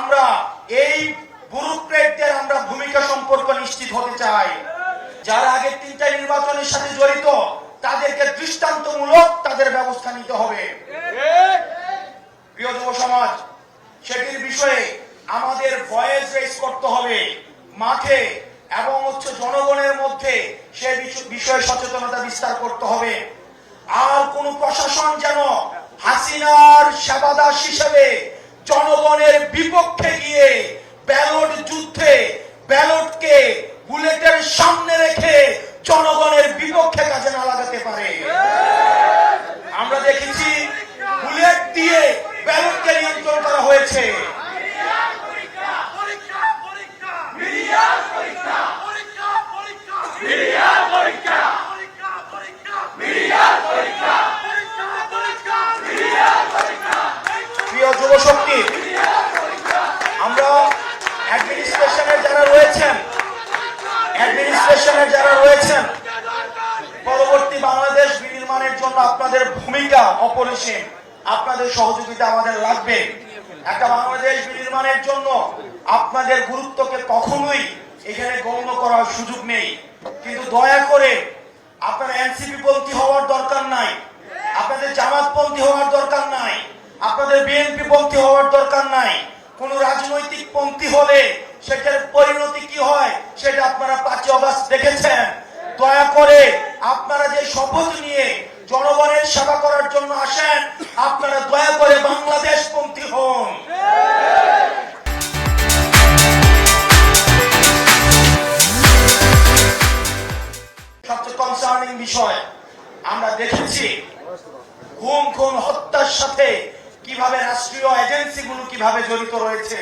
আমরা, এই ব্যুরোক্রেটদের আমরা ভূমিকা সম্পর্ক নিশ্চিত হতে চাই। যারা আগে তিনটা নির্বাচনের সাথে জড়িত, তাদেরকে দৃষ্টান্তমূলক তাদের ব্যবস্থা নিতে হবে। প্রিয় যুব সমাজ, সেটির বিষয়ে আমাদের ভয়েস রেস করতে হবে মাঠে এবং হচ্ছে জনগণের মধ্যে সে বিষয়ে সচেতনতা বিস্তার করতে হবে। আর কোন প্রশাসন যেন হাসিনার সেবাদাস হিসেবে জনগণের বিপক্ষে গিয়ে ব্যালট যুদ্ধে, ব্যালটকে বুলেটের সামনে রেখে জনগণের বিপক্ষে কাজে না লাগাতে পারে। যুব আমরা অ্যাডমিনিস্ট্রেশনের যারা রয়েছেন অ্যাডমিনিস্ট্রেশনের যারা রয়েছেন, পরবর্তী বাংলাদেশ বিনির্মাণের জন্য আপনাদের ভূমিকা অপরিসীম, আপনাদের সহযোগিতা আমাদের লাগবে। একটা বাংলাদেশ বিনির্মাণের জন্য আপনাদের গুরুত্বকে কখনোই এখানে গণ্য করার সুযোগ নেই। কিন্তু দয়া করে, আপনারা এনসিপি পন্থী হওয়ার দরকার নাই, আপনাদের জামাত পন্থী হওয়ার দরকার নাই। আপনাদের বিএনপি পন্থী হওয়ার দরকার নাই। কোন রাজনৈতিক পন্থী হলে সেটার পরিণতি কি হয়, সেটা আপনারা পাঁচই অগস্ট দেখেছেন। দয়া করে আপনারা যে শপথ নিয়ে জনগণের সেবা করার জন্য আসেন, আপনারা দয়া করে বাংলাদেশ পন্থী হন। সবচেয়ে কনসার্নিং বিষয়, আমরা দেখেছি খুন খুন হত্যার সাথে কীভাবে রাষ্ট্রীয় এজেন্সিগুলো কীভাবে জড়িত রয়েছে?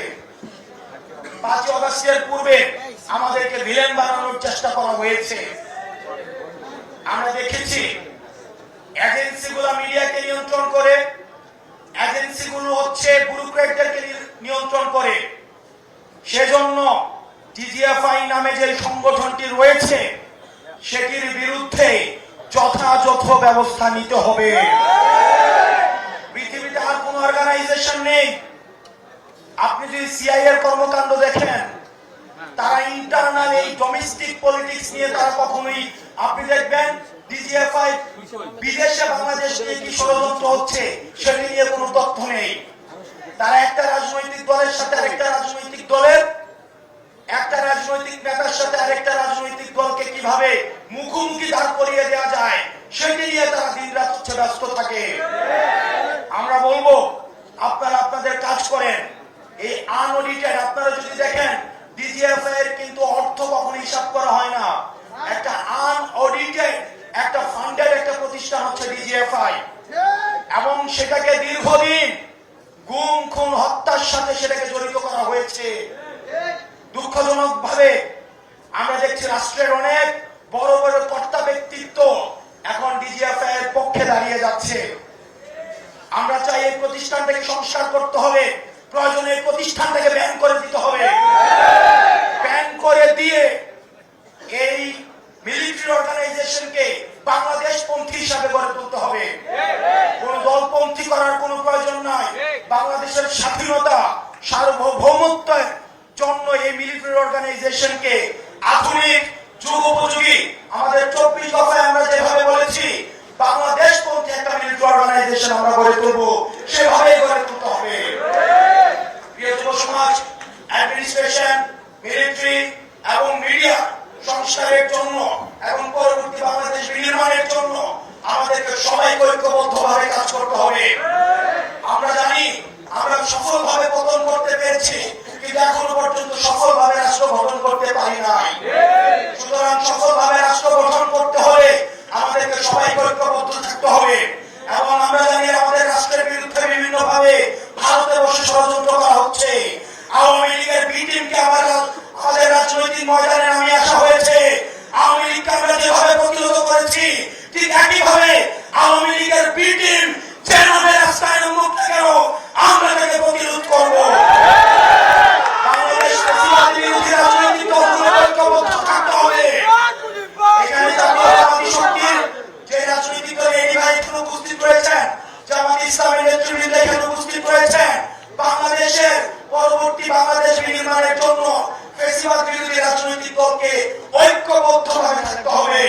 পাঁচই অগস্টের পূর্বে আমাদেরকে ভিলেন বানানোর চেষ্টা করা হয়েছে। আমরা দেখেছি, এজেন্সিগুলো মিডিয়াকে নিয়ন্ত্রণ করে, এজেন্সিগুলো হচ্ছে ব্যুরোক্রেটদেরকে নিয়ন্ত্রণ করে। সেজন্য টিজিএফআই নামে যে সংগঠনটি রয়েছে, সেটির বিরুদ্ধে যথাযথ ব্যবস্থা নিতে হবে। অর্গানাইজেশন নেই। আপনি যদি সিআই এর কর্মকাণ্ড দেখেন, তারা ইন্টারনাল এই ডোমেস্টিক পলিটিক্স নিয়ে তারা কখনোই আপনি দেখবেন ডিজিএফআই বিদেশে বাংলাদেশ নিয়ে কি ষড়যন্ত্র হচ্ছে, সেটি নিয়ে কোনো তথ্য নেই। তারা একটা রাজনৈতিক দলের সাথে আরেকটা রাজনৈতিক দলের একটা রাজনৈতিক নেতার সাথে আরেকটা রাজনৈতিক দলকে কীভাবে মুখোমুখি দাঁড় করিয়ে দেওয়া যায়, সেটি নিয়ে তারা দিন রাত হচ্ছে ব্যস্ত থাকে আমরা বলব আপনারা আপনাদের কাজ করেন। এই আনঅডিটেড আপনারা যদি দেখেন ডিজিএফ কিন্তু অর্থ কখনো হিসাব করা হয় না। একটা আনঅডিটেড একটা ফান্ডেড একটা প্রতিষ্ঠান হচ্ছে ডিজিএফআই। এবং সেটাকে দীর্ঘদিন গুম, খুন, হত্যার সাথে সেটাকে জড়িত করা হয়েছে। দুঃখজনক ভাবে আমরা দেখছি রাষ্ট্রের অনেক বড় বড় কর্তা ব্যক্তিত্ব এখন ডিজিএফআই এর পক্ষে দাঁড়িয়ে যাচ্ছে। চাই এই প্রতিষ্ঠানটাকে সংস্কার করতে হবে। প্রয়োজনে এই প্রতিষ্ঠানটাকে ব্যান করে দিতে হবে। ব্যান করে দিয়ে এই মিলিটারি অর্গানাইজেশনকে বাংলাদেশ পন্থী হিসাবে গড়ে তুলতে হবে। কোন দলপন্থী করার কোনো প্রয়োজন নাই। বাংলাদেশের স্বাধীনতা, সার্বভৌমত্বের জন্য এই মিলিটারি অর্গানাইজেশনকে আধুনিক যুগ উপযোগী, আমাদের চব্বিশ দফায় আমরা যেভাবে বলেছি বাংলাদেশ পন্থী একটা মিলিটারি অর্গানাইজেশন আমরা গড়ে তুলবো। সেভাবেই গড়ে তুলতে হবে। প্রিয় যুব সমাজ অ্যাডমিনিস্ট্রেশন মিলিটারি এবং মিডিয়া সংস্কারের জন্য এবং পরবর্তী বাংলাদেশ বিনির্মাণের জন্য আমাদেরকে সবাই ঐক্যবদ্ধভাবে পরবর্তী বাংলাদেশ বিনির্মাণের জন্য ফেসিবাদ বিরোধী রাজনৈতিক দলকে ঐক্যবদ্ধভাবে থাকতে হবে।